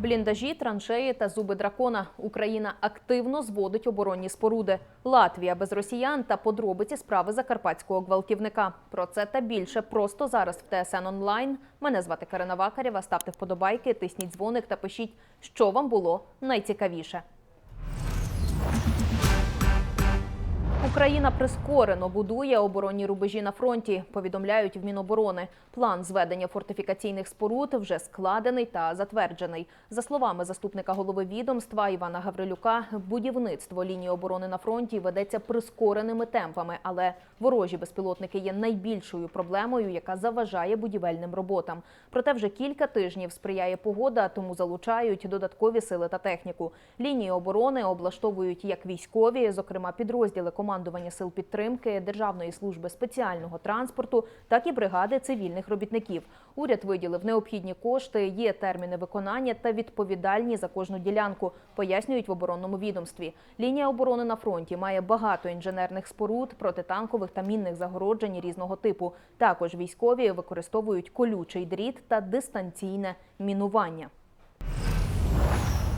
Бліндажі, траншеї та зуби дракона. Україна активно зводить оборонні споруди. Латвія без росіян та подробиці справи закарпатського гвалтівника. Про це та більше просто зараз в ТСН онлайн. Мене звати Карина Вакарєва. Ставте вподобайки, тисніть дзвоник та пишіть, що вам було найцікавіше. Україна прискорено будує оборонні рубежі на фронті. Повідомляють в Міноборони. План зведення фортифікаційних споруд вже складений та затверджений. За словами заступника голови відомства Івана Гаврилюка, будівництво лінії оборони на фронті ведеться прискореними темпами, але ворожі безпілотники є найбільшою проблемою, яка заважає будівельним роботам. Проте вже кілька тижнів сприяє погода, тому залучають додаткові сили та техніку. Лінії оборони облаштовують як військові, зокрема підрозділи командування сил підтримки Державної служби спеціального транспорту, так і бригади цивільних робітників. Уряд виділив необхідні кошти, є терміни виконання та відповідальні за кожну ділянку, пояснюють в оборонному відомстві. Лінія оборони на фронті має багато інженерних споруд, протитанкових та мінних загороджень різного типу. Також військові використовують колючий дріт та дистанційне мінування.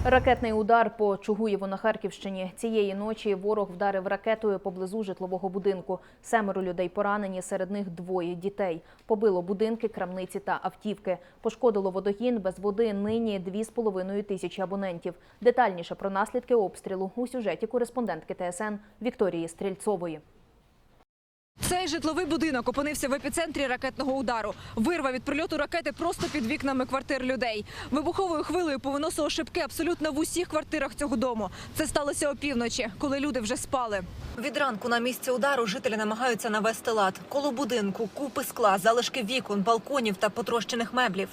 Ракетний удар по Чугуєву на Харківщині. Цієї ночі ворог вдарив ракетою поблизу житлового будинку. Семеро людей поранені, серед них двоє дітей. Побило будинки, крамниці та автівки. Пошкодило водогін без води нині 2,5 тисячі абонентів. Детальніше про наслідки обстрілу у сюжеті кореспондентки ТСН Вікторії Стрільцової. Цей житловий будинок опинився в епіцентрі ракетного удару. Вирва від прильоту ракети просто під вікнами квартир людей. Вибуховою хвилею повиносило шибки абсолютно в усіх квартирах цього дому. Це сталося опівночі, коли люди вже спали. Від ранку на місці удару жителі намагаються навести лад. Коло будинку, купи скла, залишки вікон, балконів та потрощених меблів.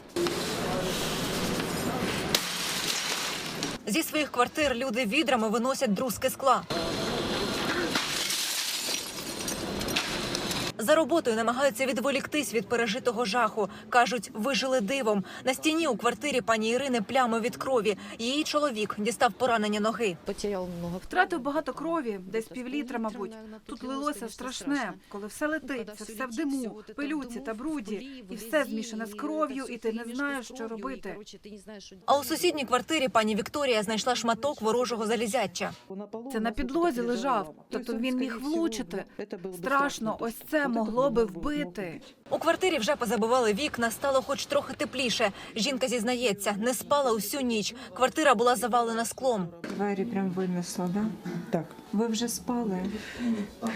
Зі своїх квартир люди відрами виносять друзки скла. За роботою намагаються відволіктись від пережитого жаху. кажуть, вижили дивом. На стіні у квартирі пані Ірини плями від крові. Її чоловік дістав поранення ноги. Втратив багато крові, десь півлітра, мабуть. Тут лилося страшне, коли все летить, це все в диму, пилюці та бруді, і все змішане з кров'ю, і ти не знаєш, що робити. А у сусідній квартирі пані Вікторія знайшла шматок ворожого залізяча. Це на підлозі лежав, тобто він міг влучити. Страшно, ось це могло би вбити. У квартирі вже позабивали вікна, стало хоч трохи тепліше. Жінка зізнається, не спала усю ніч. Квартира була завалена склом. Двері прям винесло, да? Так, Ви вже спали?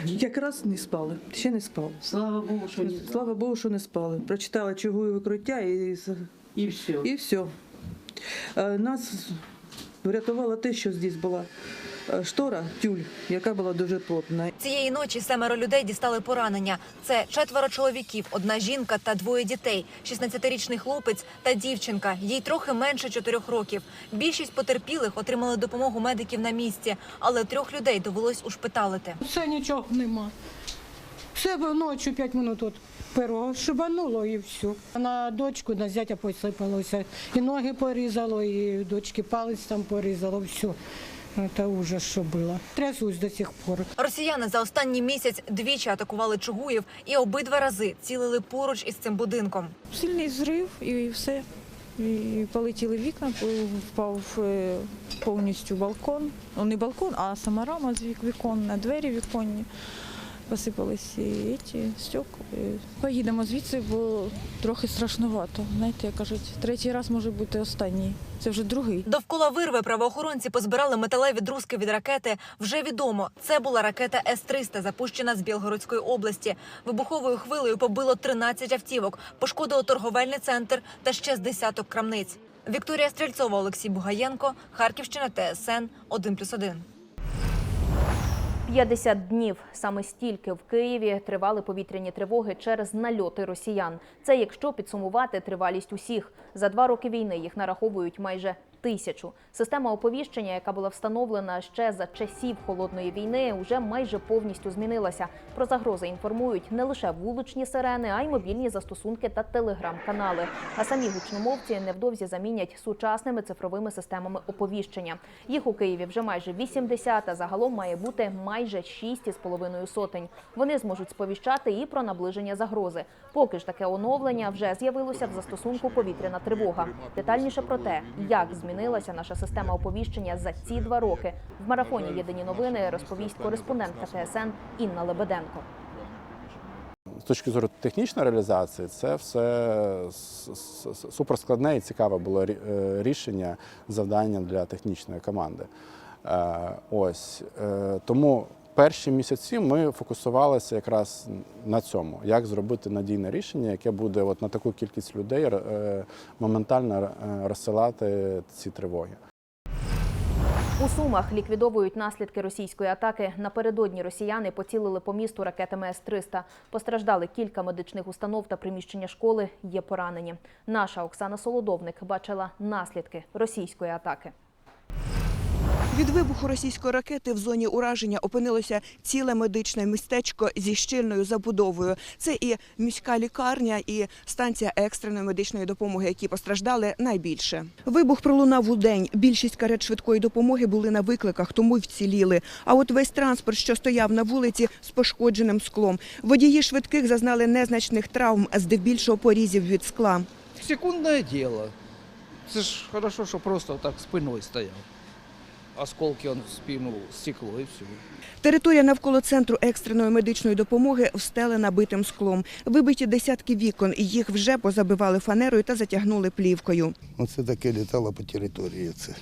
якраз не спали, ще не спали. Слава Богу, что не Слава Богу, що не спали. Прочитала чугує викруття і, з- все. і все. Нас врятувало те, що здесь була штора, тюль, яка була дуже плотна. Цієї ночі семеро людей дістали поранення. Це четверо чоловіків, одна жінка та двоє дітей. 16-річний хлопець та дівчинка. Їй трохи менше чотирьох років. Більшість потерпілих отримали допомогу медиків на місці, але трьох людей довелось ушпиталити. Все нічого нема. Все б ночі 5 минут от першого шибануло і все. На дочку, на зятя посипалося. І ноги порізало, і дочки палець там порізало, все. Це ужас, що було. Трясусь до сих пор. Росіяни за останній місяць двічі атакували Чугуїв і обидва рази цілили поруч із цим будинком. Сильний зрив і все. І полетіли вікна, впав е, повністю балкон. Ну, не балкон, а сама рама з вік- вікон, на двері віконні. Посипалися і ці стекла. Поїдемо звідси, бо трохи страшнувато. Знаєте, кажуть, третій раз може бути останній. Це вже другий. Довкола вирви правоохоронці позбирали металеві друзки від ракети. Вже відомо, це була ракета С-300, запущена з Білгородської області. Вибуховою хвилею побило 13 автівок, пошкодило торговельний центр та ще з десяток крамниць. Вікторія Стрільцова, Олексій Бугаєнко, Харківщина, ТСН 1+,1. 50 днів саме стільки в Києві тривали повітряні тривоги через нальоти росіян. Це якщо підсумувати тривалість усіх за два роки війни. Їх нараховують майже тисячу. Система оповіщення, яка була встановлена ще за часів холодної війни, уже майже повністю змінилася. Про загрози інформують не лише вуличні сирени, а й мобільні застосунки та телеграм-канали. А самі гучномовці невдовзі замінять сучасними цифровими системами оповіщення. Їх у Києві вже майже 80, а загалом має бути майже 6,5 сотень. Вони зможуть сповіщати і про наближення загрози. Поки ж таке оновлення вже з'явилося в застосунку повітряна тривога. Детальніше про те, як змінити змінилася наша система оповіщення за ці два роки. В марафоні Єдині новини розповість кореспондентка ТСН Інна Лебеденко. З точки зору технічної реалізації, це все суперскладне і цікаве було е, рішення, завдання для технічної команди. Е, Ось е, тому перші місяці ми фокусувалися якраз на цьому, як зробити надійне рішення, яке буде от на таку кількість людей е, моментально е, розсилати ці тривоги. У Сумах ліквідовують наслідки російської атаки. Напередодні росіяни поцілили по місту ракетами С-300. Постраждали кілька медичних установ та приміщення школи. Є поранені. Наша Оксана Солодовник бачила наслідки російської атаки. Від вибуху російської ракети в зоні ураження опинилося ціле медичне містечко зі щільною забудовою. Це і міська лікарня, і станція екстреної медичної допомоги, які постраждали найбільше. Вибух пролунав у день. Більшість карет швидкої допомоги були на викликах, тому й вціліли. А от весь транспорт, що стояв на вулиці, з пошкодженим склом. Водії швидких зазнали незначних травм, здебільшого порізів від скла. Секундное дело. Це ж хорошо, що просто так спиною стояв. Осколки он в спину, стекло і все. Територія навколо центру екстреної медичної допомоги встелена битим склом. Вибиті десятки вікон, їх вже позабивали фанерою та затягнули плівкою. Оце таке літало по території. Це.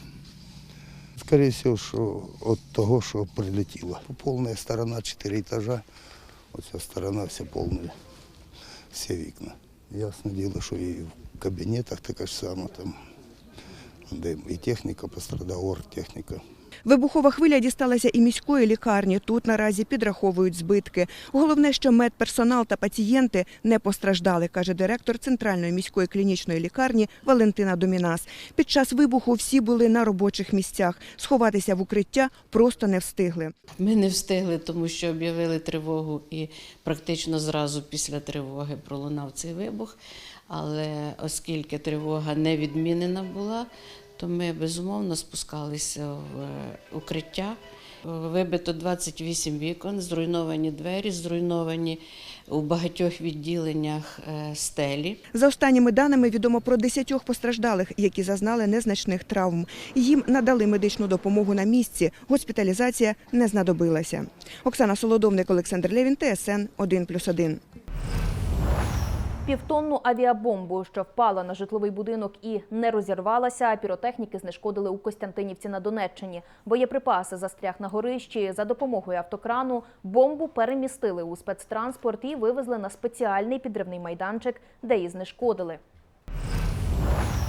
Скоріше всього, що від того, що прилетіло. Повна сторона, чотири етажа. Оця сторона вся повна, всі вікна. Ясне діло, що і в кабінетах таке ж саме там, де і техніка пострадала, оргтехніка. Вибухова хвиля дісталася і міської лікарні. Тут наразі підраховують збитки. Головне, що медперсонал та пацієнти не постраждали, каже директор центральної міської клінічної лікарні Валентина Домінас. Під час вибуху всі були на робочих місцях. Сховатися в укриття просто не встигли. Ми не встигли, тому що об'явили тривогу, і практично зразу після тривоги пролунав цей вибух. Але оскільки тривога не відмінена була, то ми безумовно спускалися в е, укриття. Вибито 28 вікон, зруйновані двері, зруйновані у багатьох відділеннях е, стелі. За останніми даними відомо про десятьох постраждалих, які зазнали незначних травм. Їм надали медичну допомогу на місці. Госпіталізація не знадобилася. Оксана Солодовник, Олександр Левін, ТСН 1+,1. Півтонну авіабомбу, що впала на житловий будинок і не розірвалася, піротехніки знешкодили у Костянтинівці на Донеччині. Боєприпаси застряг на горищі. За допомогою автокрану бомбу перемістили у спецтранспорт і вивезли на спеціальний підривний майданчик, де її знешкодили.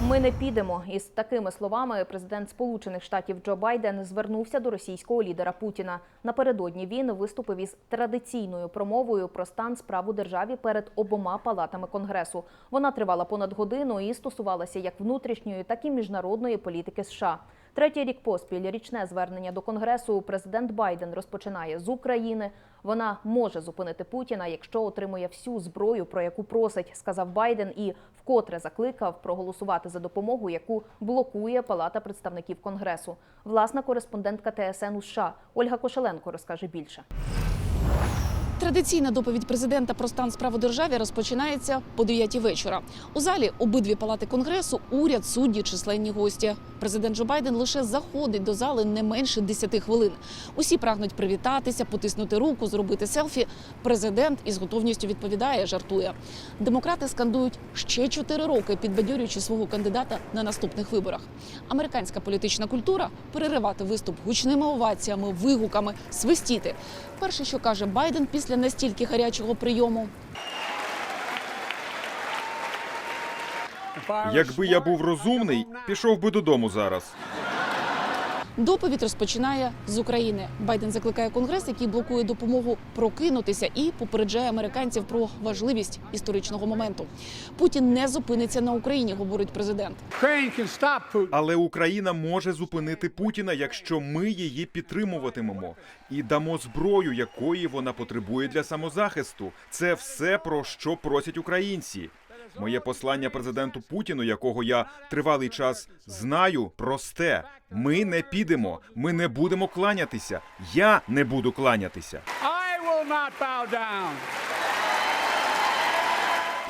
Ми не підемо. Із такими словами президент Сполучених Штатів Джо Байден звернувся до російського лідера Путіна. Напередодні він виступив із традиційною промовою про стан справ у державі перед обома палатами конгресу. Вона тривала понад годину і стосувалася як внутрішньої, так і міжнародної політики США. Третій рік поспіль річне звернення до конгресу президент Байден розпочинає з України. Вона може зупинити Путіна, якщо отримує всю зброю, про яку просить, сказав Байден, і вкотре закликав проголосувати за допомогу, яку блокує Палата представників конгресу. Власна кореспондентка ТСН у США Ольга Кошеленко розкаже більше. Традиційна доповідь президента про стан справ у державі розпочинається по 9 вечора. У залі обидві палати конгресу, уряд, судді, численні гості. Президент Джо Байден лише заходить до зали не менше 10 хвилин. Усі прагнуть привітатися, потиснути руку, зробити селфі. Президент із готовністю відповідає, жартує. Демократи скандують ще 4 роки, підбадьорюючи свого кандидата на наступних виборах. Американська політична культура переривати виступ гучними оваціями, вигуками, свистіти. Перше, що каже Байден після настільки гарячого прийому. Якби я був розумний, пішов би додому зараз. Доповідь розпочинає з України. Байден закликає конгрес, який блокує допомогу, прокинутися і попереджає американців про важливість історичного моменту. Путін не зупиниться на Україні, говорить президент. Але Україна може зупинити Путіна, якщо ми її підтримуватимемо і дамо зброю, якої вона потребує для самозахисту. Це все про що просять українці. Моє послання президенту Путіну, якого я тривалий час знаю, просте: ми не підемо, ми не будемо кланятися. Я не буду кланятися.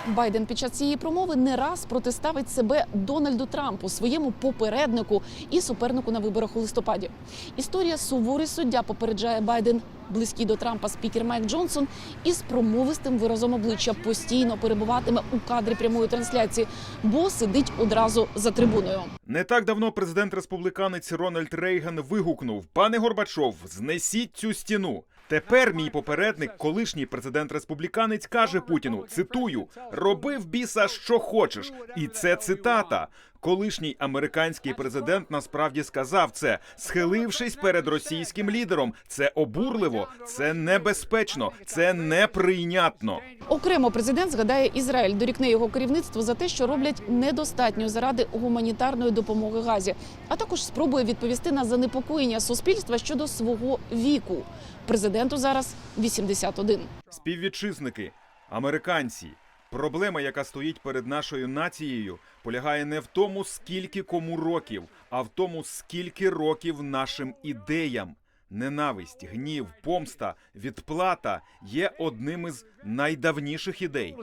Байден під час цієї промови не раз протиставить себе Дональду Трампу, своєму попереднику і супернику на виборах у листопаді. Історія суворий суддя попереджає Байден. Близький до Трампа спікер Майк Джонсон із промовистим виразом обличчя постійно перебуватиме у кадрі прямої трансляції, бо сидить одразу за трибуною. Не так давно президент республіканець Рональд Рейган вигукнув: Пане Горбачов, знесіть цю стіну. Тепер мій попередник, колишній президент республіканець, каже Путіну: цитую: роби в біса, що хочеш. І це цитата. Колишній американський президент насправді сказав це, схилившись перед російським лідером. Це обурливо, це небезпечно, це неприйнятно. Окремо президент згадає Ізраїль, дорікне його керівництво за те, що роблять недостатньо заради гуманітарної допомоги Газі, а також спробує відповісти на занепокоєння суспільства щодо свого віку. Президенту зараз 81. Співвітчизники, американці. Проблема, яка стоїть перед нашою нацією, полягає не в тому, скільки кому років, а в тому, скільки років нашим ідеям. Ненависть, гнів, помста, відплата є одним із найдавніших ідей.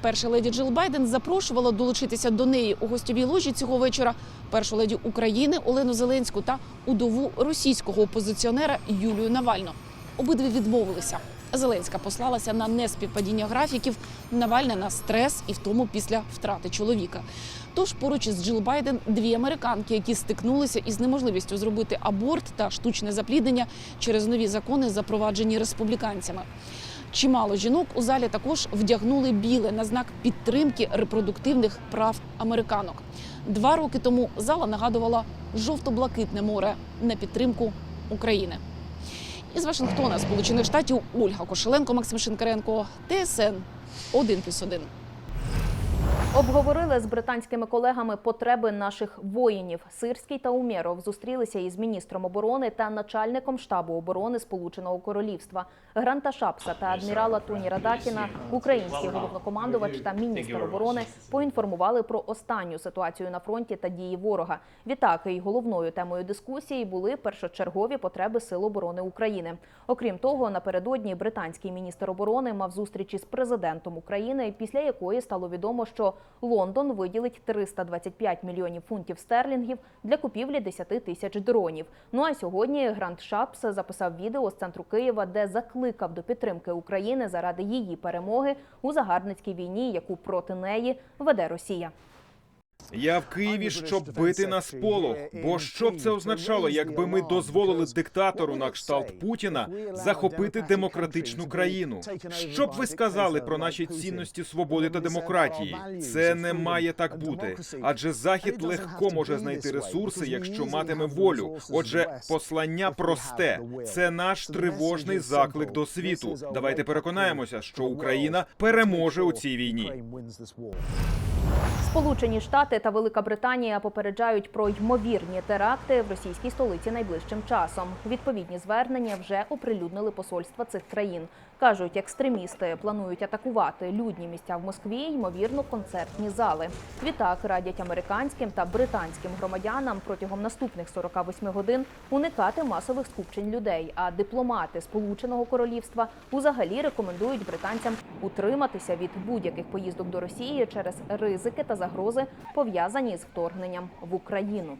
Перша леді Джил Байден запрошувала долучитися до неї у гостьовій ложі цього вечора першу леді України Олену Зеленську та удову російського опозиціонера Юлію Навальну. Обидві відмовилися. Зеленська послалася на неспівпадіння графіків, Навальна на стрес і втому після втрати чоловіка. Тож поруч із Джил Байден дві американки, які стикнулися із неможливістю зробити аборт та штучне запліднення через нові закони, запроваджені республіканцями. Чимало жінок у залі також вдягнули біле на знак підтримки репродуктивних прав американок. Два роки тому зала нагадувала жовто-блакитне море на підтримку України. Із Вашингтона, Сполучених Штатів, Ольга Кошеленко, Максим Шинкаренко, ТСН 1+,1. Обговорили з британськими колегами потреби наших воїнів. Сирський та Умєров зустрілися із міністром оборони та начальником штабу оборони Сполученого Королівства Гранта Шапса та адмірала Тоні Радакіна. Український головнокомандувач та міністр оборони поінформували про останню ситуацію на фронті та дії ворога. Відтак і головною темою дискусії були першочергові потреби Сил оборони України. Окрім того, напередодні британський міністр оборони мав зустріч із президентом України, після якої стало відомо, що Лондон виділить 325 мільйонів фунтів стерлінгів для купівлі 10 тисяч дронів. Ну а сьогодні Грант Шапс записав відео з центру Києва, де закликав до підтримки України заради її перемоги у загарбницькій війні, яку проти неї веде Росія. Я в Києві, щоб бити на сполох. Бо що б це означало, якби ми дозволили диктатору на кшталт Путіна захопити демократичну країну? Що б ви сказали про наші цінності свободи та демократії? Це не має так бути, адже захід легко може знайти ресурси, якщо матиме волю. Отже, послання просте. Це наш тривожний заклик до світу. Давайте переконаємося, що Україна переможе у цій війні. Сполучені Штати та Велика Британія попереджають про ймовірні теракти в російській столиці найближчим часом. Відповідні звернення вже оприлюднили посольства цих країн. Кажуть, екстремісти планують атакувати людні місця в Москві, ймовірно, концертні зали. Відтак радять американським та британським громадянам протягом наступних 48 годин уникати масових скупчень людей. А дипломати Сполученого Королівства узагалі рекомендують британцям утриматися від будь-яких поїздок до Росії через ризики та загрози, пов'язані з вторгненням в Україну.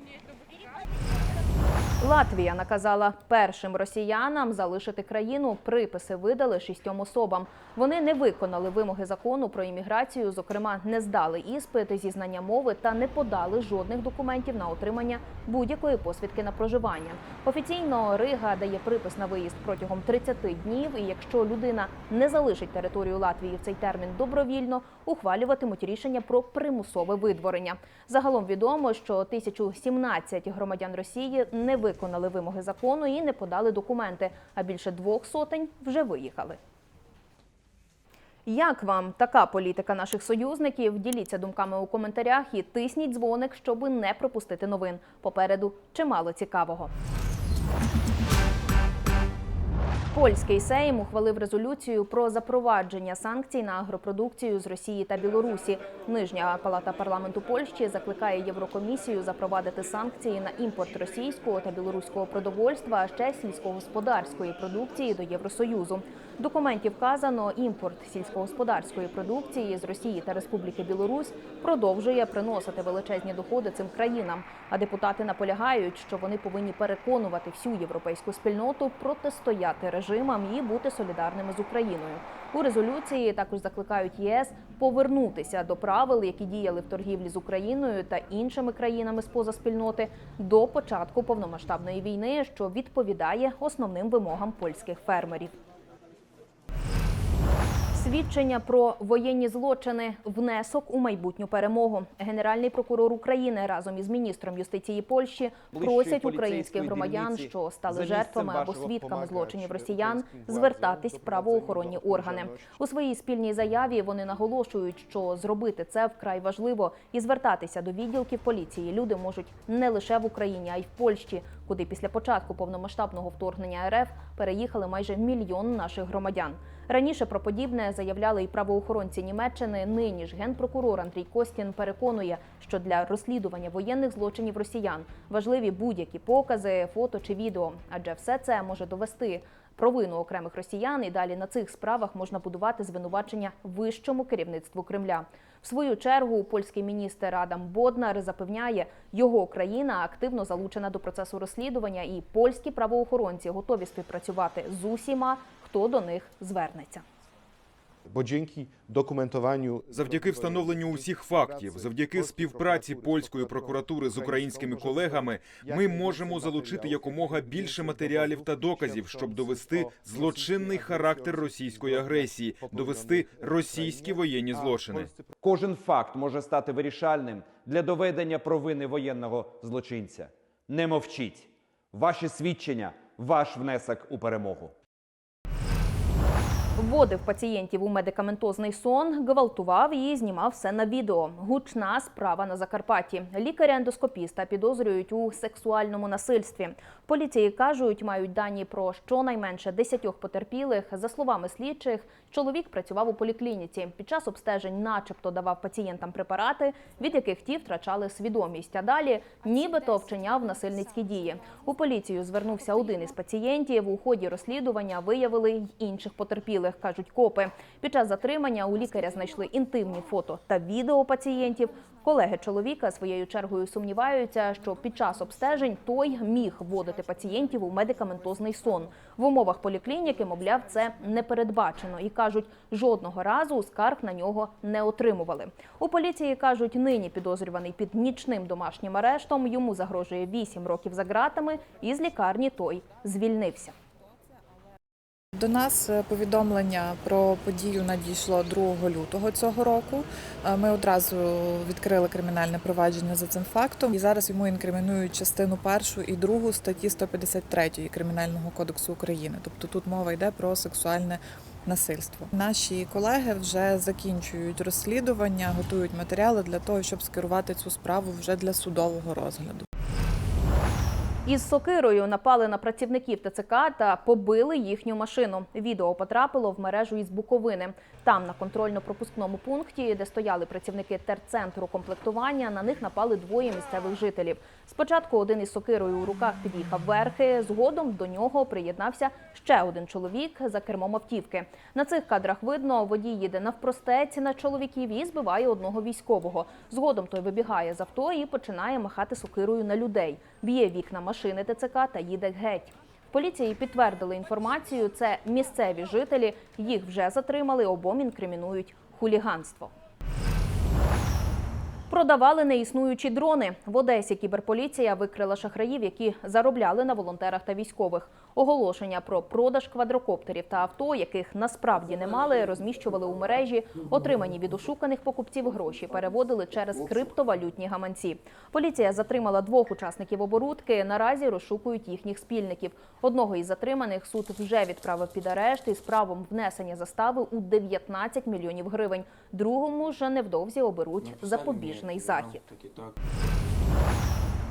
Латвія наказала першим росіянам залишити країну. Приписи видали шістьом особам. Вони не виконали вимоги закону про імміграцію, зокрема, не здали іспити зі знання мови та не подали жодних документів на отримання будь-якої посвідки на проживання. Офіційно Рига дає припис на виїзд протягом 30 днів. І якщо людина не залишить територію Латвії в цей термін добровільно, ухвалюватимуть рішення про примусове видворення. Загалом відомо, що 1017 громадян Росії не виконали вимоги закону і не подали документи, а більше двох сотень вже виїхали. Як вам така політика наших союзників? Діліться думками у коментарях і тисніть дзвоник, щоби не пропустити новин. Попереду чимало цікавого. Польський Сейм ухвалив резолюцію про запровадження санкцій на агропродукцію з Росії та Білорусі. Нижня палата парламенту Польщі закликає Єврокомісію запровадити санкції на імпорт російського та білоруського продовольства, а ще сільськогосподарської продукції до Євросоюзу. В документі вказано, імпорт сільськогосподарської продукції з Росії та Республіки Білорусь продовжує приносити величезні доходи цим країнам. А депутати наполягають, що вони повинні переконувати всю європейську спільноту протистояти режимам і бути солідарними з Україною. У резолюції також закликають ЄС повернутися до правил, які діяли в торгівлі з Україною та іншими країнами з поза спільноти до початку повномасштабної війни, що відповідає основним вимогам польських фермерів. Свідчення про воєнні злочини внесок у майбутню перемогу. Генеральний прокурор України разом із міністром юстиції Польщі просять українських громадян, що стали жертвами або свідками злочинів росіян, звертатись в правоохоронні органи. У своїй спільній заяві вони наголошують, що зробити це вкрай важливо і звертатися до відділків поліції люди можуть не лише в Україні, а й в Польщі, куди після початку повномасштабного вторгнення РФ переїхали майже мільйон наших громадян. Раніше про подібне заявляли і правоохоронці Німеччини. Нині ж генпрокурор Андрій Костін переконує, що для розслідування воєнних злочинів росіян важливі будь-які покази, фото чи відео, адже все це може довести провину окремих росіян, і далі на цих справах можна будувати звинувачення вищому керівництву Кремля. В свою чергу польський міністр Адам Боднар запевняє, його країна активно залучена до процесу розслідування, і польські правоохоронці готові співпрацювати з усіма, хто до них звернеться. Бо dzięki dokumentowaniu Завдяки встановленню усіх фактів, завдяки співпраці польської прокуратури з українськими колегами, ми можемо залучити якомога більше матеріалів та доказів, щоб довести злочинний характер російської агресії, довести російські воєнні злочини. Кожен факт може стати вирішальним для доведення провини воєнного злочинця. Не мовчіть. Ваші свідчення, ваш внесок у перемогу. Вводив пацієнтів у медикаментозний сон, гвалтував і знімав все на відео. Гучна справа на Закарпатті. Лікаря-ендоскопіста підозрюють у сексуальному насильстві. Поліції кажуть, мають дані про щонайменше 10 потерпілих. За словами слідчих, чоловік працював у поліклініці. Під час обстежень, начебто, давав пацієнтам препарати, від яких ті втрачали свідомість. А далі нібито вчиняв насильницькі дії. У поліцію звернувся один із пацієнтів. У ході розслідування виявили й інших потерпілих, кажуть копи. Під час затримання у лікаря знайшли інтимні фото та відео пацієнтів. Колеги чоловіка своєю чергою сумніваються, що під час обстежень той міг вводити пацієнтів у медикаментозний сон. В умовах поліклініки, мовляв, це не передбачено і кажуть, жодного разу скарг на нього не отримували. У поліції кажуть, нині підозрюваний під нічним домашнім арештом. Йому загрожує 8 років за ґратами, і з лікарні той звільнився. До нас е, повідомлення про подію надійшло 2 лютого цього року. Е, Ми одразу відкрили кримінальне провадження за цим фактом, і зараз йому інкримінують частину першу і другу статті 153 Кримінального кодексу України. Тобто тут мова йде про сексуальне насильство. Наші колеги вже закінчують розслідування, готують матеріали для того, щоб скерувати цю справу вже для судового розгляду. Із сокирою напали на працівників ТЦК та побили їхню машину. Відео потрапило в мережу із Буковини. Там, на контрольно-пропускному пункті, де стояли працівники терцентру комплектування, на них напали двоє місцевих жителів. Спочатку один із сокирою у руках під'їхав верхи. Згодом до нього приєднався ще один чоловік за кермом автівки. На цих кадрах видно, водій їде навпростець на чоловіків і збиває одного військового. Згодом той вибігає з авто і починає махати сокирою на людей. Б'є вікна машини ТЦК та їде геть. Поліції підтвердили інформацію. Це місцеві жителі. Їх вже затримали. Обом інкримінують хуліганство. Продавали неіснуючі дрони. В Одесі кіберполіція викрила шахраїв, які заробляли на волонтерах та військових. Оголошення про продаж квадрокоптерів та авто, яких насправді не мали, розміщували у мережі. Отримані від ошуканих покупців гроші переводили через криптовалютні гаманці. Поліція затримала двох учасників оборудки. Наразі розшукують їхніх спільників. Одного із затриманих суд вже відправив під арешт із правом внесення застави у 19 мільйонів гривень. Другому ж невдовзі оберуть запобіжний захід.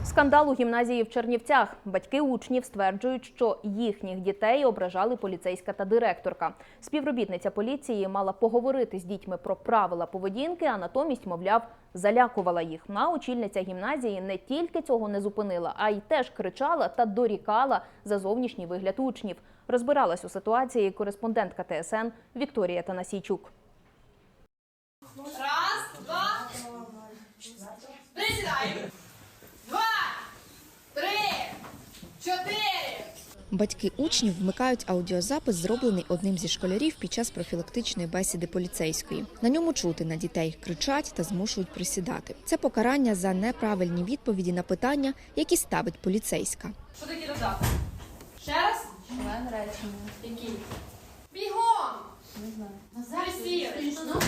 Скандал у гімназії в Чернівцях. Батьки учнів стверджують, що їхніх дітей ображали поліцейська та директорка. Співробітниця поліції мала поговорити з дітьми про правила поведінки, а натомість, мовляв, залякувала їх. А очільниця гімназії не тільки цього не зупинила, а й теж кричала та дорікала за зовнішній вигляд учнів. Розбиралась у ситуації кореспондентка ТСН Вікторія Танасійчук. Два. Присідаємо. Два, три, чотири. Батьки учнів вмикають аудіозапис, зроблений одним зі школярів під час профілактичної бесіди поліцейської. На ньому чути на дітей кричать та змушують присідати. Це покарання за неправильні відповіді на питання, які ставить поліцейська. Що таке додати? Ще раз? Член речення. Який? Бігом! Не знаю. Присів. Ну.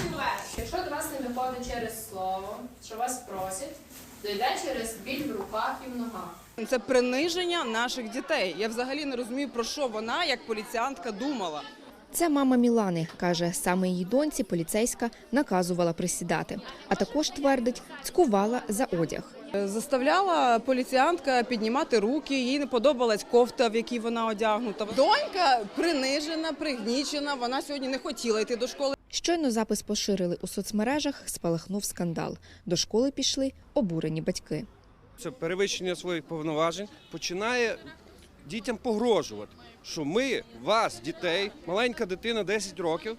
Якщо до вас не виходить через слово, що вас просять, то йде через біль в руках і в ногах. Це приниження наших дітей. Я взагалі не розумію, про що вона, як поліціянтка, думала. Це мама Мілани каже, саме її доньці поліцейська наказувала присідати, а також твердить, цькувала за одяг. Заставляла поліціянтка піднімати руки, їй не подобалась кофта, в якій вона одягнута. Донька принижена, пригнічена. Вона сьогодні не хотіла йти до школи. Щойно запис поширили у соцмережах, спалахнув скандал. До школи пішли обурені батьки. Це перевищення своїх повноважень починає дітям погрожувати, що ми вас, дітей, маленька дитина 10 років,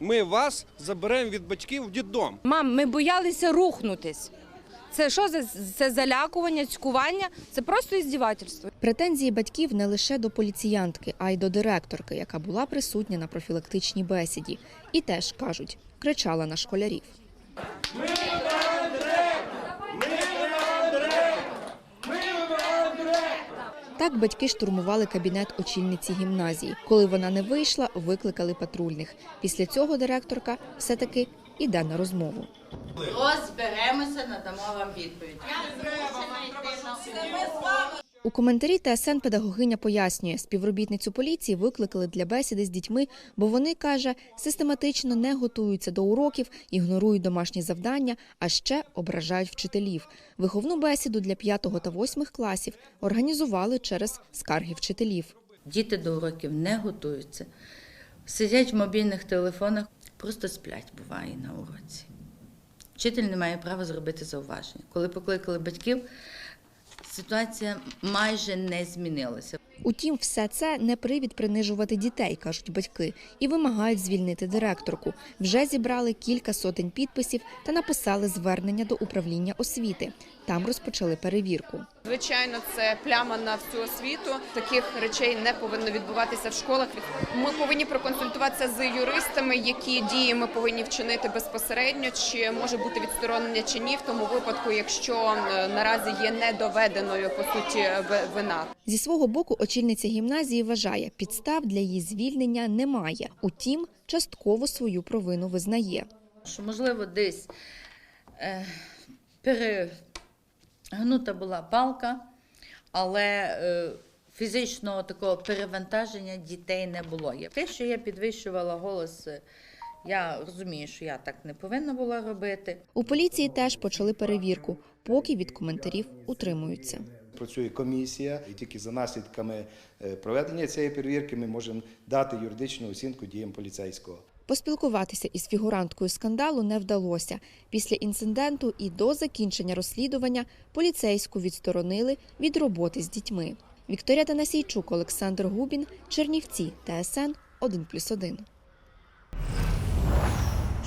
ми вас заберемо від батьків в дітдом. Мам, ми боялися рухнутись. Це що за це залякування, цькування? Це просто іздівательство. Претензії батьків не лише до поліціянтки, а й до директорки, яка була присутня на профілактичній бесіді. І теж кажуть, кричала на школярів. Так батьки штурмували кабінет очільниці гімназії. Коли вона не вийшла, викликали патрульних. Після цього директорка все-таки іде на розмову. Розберемося, надамо вам відповідь. У коментарі ТСН педагогиня пояснює, співробітницю поліції викликали для бесіди з дітьми, бо вони, каже, систематично не готуються до уроків, ігнорують домашні завдання, а ще ображають вчителів. Виховну бесіду для 5 та 8 класів організували через скарги вчителів. Діти до уроків не готуються, сидять в мобільних телефонах, просто сплять, буває на уроці. Вчитель не має права зробити зауваження. Коли покликали батьків, ситуація майже не змінилася. Утім, все це не привід принижувати дітей, кажуть батьки, і вимагають звільнити директорку. Вже зібрали кілька сотень підписів та написали звернення до управління освіти. Там розпочали перевірку. Звичайно, це пляма на всю освіту. Таких речей не повинно відбуватися в школах. Ми повинні проконсультуватися з юристами, які дії ми повинні вчинити безпосередньо, чи може бути відсторонення чи ні, в тому випадку, якщо е, наразі є недоведеною по суті вина. Зі свого боку, очільниця гімназії вважає, підстав для її звільнення немає. Утім, частково свою провину визнає. Що, можливо, десь е, перегнута була палка, але е, фізичного такого перевантаження дітей не було. Те, що я підвищувала голос, е, я розумію, що я так не повинна була робити. У поліції теж почали перевірку, поки від коментарів утримуються. Працює комісія, і тільки за наслідками е, проведення цієї перевірки ми можемо дати юридичну оцінку діям поліцейського. Поспілкуватися із фігуранткою скандалу не вдалося. Після інциденту і до закінчення розслідування поліцейську відсторонили від роботи з дітьми. Вікторія Танасійчук, Олександр Губін, Чернівці, ТСН 1+,1.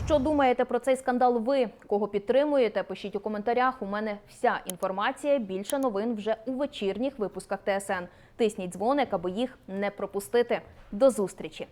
Що думаєте про цей скандал ви? Кого підтримуєте? Пишіть у коментарях. У мене вся інформація. Більше новин вже у вечірніх випусках ТСН. Тисніть дзвоник, аби їх не пропустити. До зустрічі!